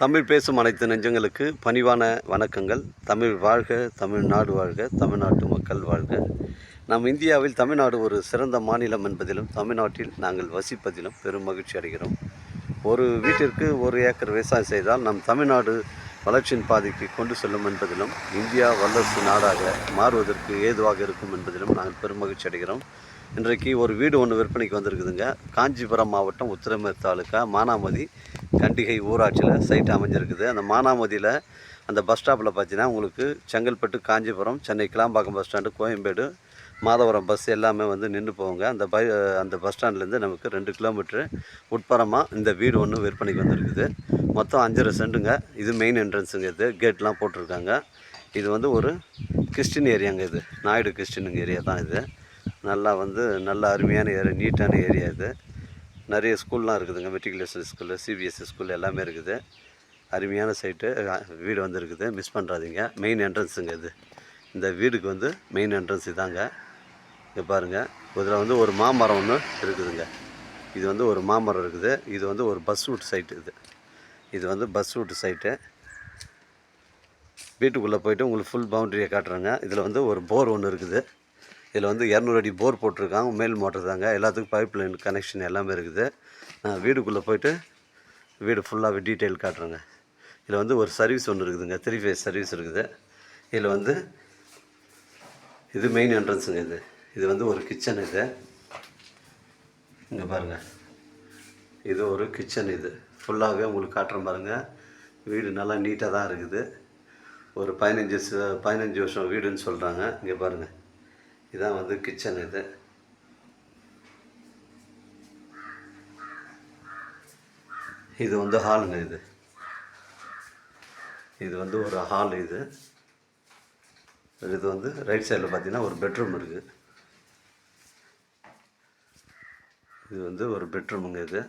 தமிழ் பேசும் அனைத்து நெஞ்சங்களுக்கு பணிவான வணக்கங்கள். தமிழ் வாழ்க தமிழ்நாடு வாழ்க தமிழ்நாட்டு மக்கள் வாழ்க. நம் இந்தியாவில் தமிழ்நாடு ஒரு சிறந்த மாநிலம் என்பதிலும் தமிழ்நாட்டில் நாங்கள் வசிப்பதிலும் பெரும் மகிழ்ச்சி அடைகிறோம். ஒரு வீட்டிற்கு ஒரு ஏக்கர் விவசாயம் செய்தால் நம் தமிழ்நாடு வளர்ச்சியின் பாதைக்கு கொண்டு செல்லும் என்பதிலும் இந்தியா வல்லரசு நாடாக மாறுவதற்கு ஏதுவாக இருக்கும் என்பதிலும் நாங்கள் பெருமகிழ்ச்சி அடைகிறோம். இன்றைக்கு ஒரு வீடு ஒன்று விற்பனைக்கு வந்திருக்குதுங்க. காஞ்சிபுரம் மாவட்டம் உத்திரமேர் தாலுக்கா மானாமதி கண்டிகை ஊராட்சியில் சைட் அமைஞ்சிருக்குது. அந்த மானாமதியில் அந்த பஸ் ஸ்டாப்பில் பார்த்தீங்கன்னா உங்களுக்கு Chengalpattu Kanchipuram Chennai Kilambakkam bus stand Koyambedu Madhavaram bus எல்லாமே வந்து நின்று போவாங்க அந்த பை அந்த பஸ் ஸ்டாண்ட்லேருந்து நமக்கு ரெண்டு கிலோமீட்ரு உட்புறமாக இந்த வீடு ஒன்று விற்பனைக்கு வந்திருக்குது. மொத்தம் அஞ்சரை சென்ட்டுங்க. இது மெயின் என்ட்ரன்ஸுங்க இது. கேட்லாம் போட்டிருக்காங்க. இது வந்து ஒரு கிறிஸ்டின் ஏரியாங்க இது. நாயுடு கிறிஸ்டினுங்க ஏரியா தான் இது. நல்லா வந்து நல்ல அருமையான ஏரியா நீட்டான ஏரியா இது. நிறைய ஸ்கூல்லாம் இருக்குதுங்க. மெட்ரிகுலேஷன் ஸ்கூலு சிபிஎஸ்சி ஸ்கூல் எல்லாமே இருக்குது. அருமையான சைட்டு வீடு வந்து இருக்குது மிஸ் பண்ணுறாதீங்க மெயின் என்ட்ரன்ஸுங்க இது. இந்த வீடுக்கு வந்து மெயின் என்ட்ரன்ஸ் இதாங்க. இங்கே பாருங்கள் இதில் வந்து ஒரு மாமரம் ஒன்று இருக்குதுங்க. இது வந்து ஒரு மாமரம் இருக்குது. இது வந்து ஒரு பஸ் ரூட் சைட்டு இது. இது வந்து பஸ் ரூட் சைட்டு வீட்டுக்குள்ளே போயிட்டு உங்களுக்கு ஃபுல் பவுண்டரியை காட்டுறாங்க. இதில் வந்து ஒரு போர் ஒன்று இருக்குது. இதில் வந்து இரநூறு அடி போர் போட்டிருக்காங்க. மேல் மோட்டர் தாங்க. எல்லாத்துக்கும் பைப் லைன் கனெக்ஷன் எல்லாமே இருக்குது. நான் வீடுக்குள்ளே போயிட்டு வீடு ஃபுல்லாகவே டீட்டெயில் காட்டுறேங்க. இதில் வந்து ஒரு சர்வீஸ் ஒன்று இருக்குதுங்க. த்ரீ ஃபேஸ் சர்வீஸ் இருக்குது. இதில் வந்து இது மெயின் என்ட்ரன்ஸுங்க இது. இது வந்து ஒரு கிச்சன் இது. இங்கே பாருங்கள் இது ஒரு கிச்சன் இது. ஃபுல்லாகவே உங்களுக்கு காட்டுறேன் பாருங்கள் வீடு நல்லா நீட்டாக தான் இருக்குது. ஒரு பதினஞ்சு பதினஞ்சு வருஷம் வீடுன்னு சொல்கிறாங்க இங்கே பாருங்கள் இதான் வந்து கிச்சன் இது. இது வந்து ஹாலுங்க இது. இது வந்து ஒரு ஹால் இது. இது வந்து ரைட் சைடில் பார்த்தீங்கன்னா ஒரு பெட்ரூம் இருக்குது இது வந்து ஒரு பெட்ரூமுங்க இது.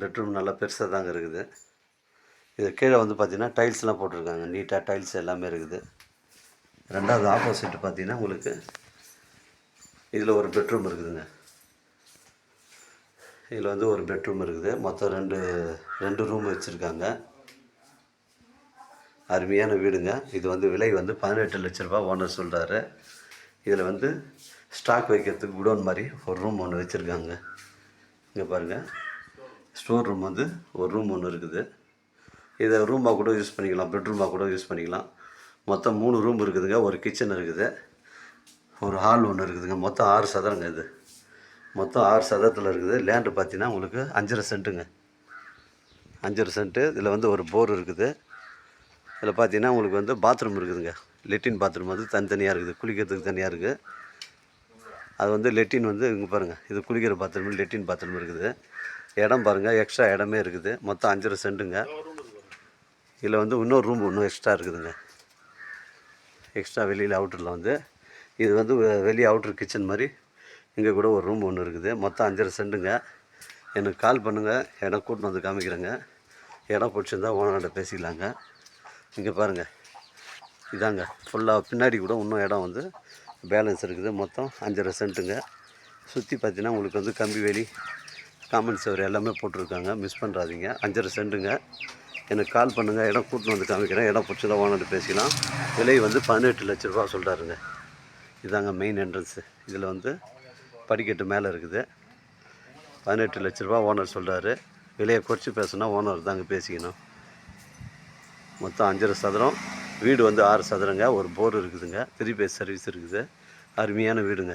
பெட்ரூம் நல்லா பெருசாக தாங்க இருக்குது. இது கீழே வந்து பார்த்திங்கன்னா டைல்ஸ்லாம் போட்டிருக்காங்க. நீட்டாக டைல்ஸ் எல்லாமே இருக்குது. ரெண்டாவது ஆப்போசிட் பார்த்தீங்கன்னா உங்களுக்கு இதில் ஒரு பெட்ரூம் இருக்குதுங்க. இதில் வந்து ஒரு பெட்ரூம் இருக்குது. மொத்தம் ரெண்டு ரெண்டு ரூம் வச்சுருக்காங்க. அருமையான வீடுங்க. இது வந்து விலை வந்து பதினெட்டு லட்ச ரூபா ஓனர் சொல்கிறாரு இதில் வந்து ஸ்டாக் வைக்கிறதுக்கு குடோன் மாதிரி ஒரு ரூம் ஒன்று வச்சுருக்காங்க. இங்கே பாருங்கள் ஸ்டோர் ரூம் வந்து ஒரு ரூம் ஒன்று இருக்குது. இதை ரூமாக கூட யூஸ் பண்ணிக்கலாம் பெட்ரூமாக கூட யூஸ் பண்ணிக்கலாம். மொத்தம் மூணு ரூம் இருக்குதுங்க ஒரு கிச்சன் இருக்குது. ஒரு ஹால் ஒன்று இருக்குதுங்க மொத்தம் ஆறு சதரங்க இது. மொத்தம் ஆறு சதத்தில் இருக்குது. லேண்டு பார்த்தீங்கன்னா உங்களுக்கு அஞ்சரை சென்ட்டுங்க அஞ்சரை சென்ட்டு இதில் வந்து ஒரு போர் இருக்குது. இதில் பார்த்தீங்கன்னா உங்களுக்கு வந்து பாத்ரூம் இருக்குதுங்க. லெட்டின் பாத்ரூம் வந்து தனித்தனியாக இருக்குது குளிக்கிறதுக்கு தனியாக இருக்குது அது வந்து லெட்டின் வந்து இங்கே பாருங்கள் இது குளிக்கிற பாத்ரூம் லெட்டின் பாத்ரூம் இருக்குது. இடம் பாருங்கள் எக்ஸ்ட்ரா இடமே இருக்குது. மொத்தம் அஞ்சரை சென்ட்டுங்க இதில் வந்து இன்னொரு ரூம் இன்னும் எக்ஸ்ட்ரா இருக்குதுங்க. எக்ஸ்ட்ரா வெளியில் அவுட்டரில் வந்து. இது வந்து வெளியே அவுட்ரு கிச்சன் மாதிரி இங்கே கூட ஒரு ரூம் ஒன்று இருக்குது. மொத்தம் அஞ்சரை சென்ட்டுங்க எனக்கு கால் பண்ணுங்கள் இடம் கூட்டின்னு வந்து காமிக்கிறேங்க. இடம் பிடிச்சிருந்தா ஓனர்கிட்ட பேசிக்கலாங்க. இங்கே பாருங்கள் இதாங்க. ஃபுல்லாக பின்னாடி கூட இன்னும் இடம் வந்து பேலன்ஸ் இருக்குது. மொத்தம் அஞ்சரை சென்ட்டுங்க சுற்றி பார்த்தீங்கன்னா உங்களுக்கு வந்து கம்பி வேலி காமன் சுவர் எல்லாமே போட்டிருக்காங்க. மிஸ் பண்ணுறாதீங்க அஞ்சரை சென்ட்டுங்க எனக்கு கால் பண்ணுங்கள் இடம் கூட்டின்னு வந்து காமிக்கிறேன். இடம் பிடிச்சதா வாங்கிட்டு பேசிக்கலாம். விலை வந்து பதினெட்டு லட்ச ரூபா சொல்கிறாருங்க இதாங்க மெயின் என்ட்ரன்ஸு இதில் வந்து படிக்கட்டு மேலே இருக்குது. பதினெட்டு லட்ச ரூபா ஓனர் சொல்கிறாரு விலையை குறைச்சி பேசுனா ஓனர் தாங்க பேசிக்கணும். மொத்தம் அஞ்சரை சதுரம். வீடு வந்து ஆறு சதுரங்க. ஒரு போர் இருக்குதுங்க. த்ரீ பேஸ் சர்வீஸ் இருக்குது. அருமையான வீடுங்க.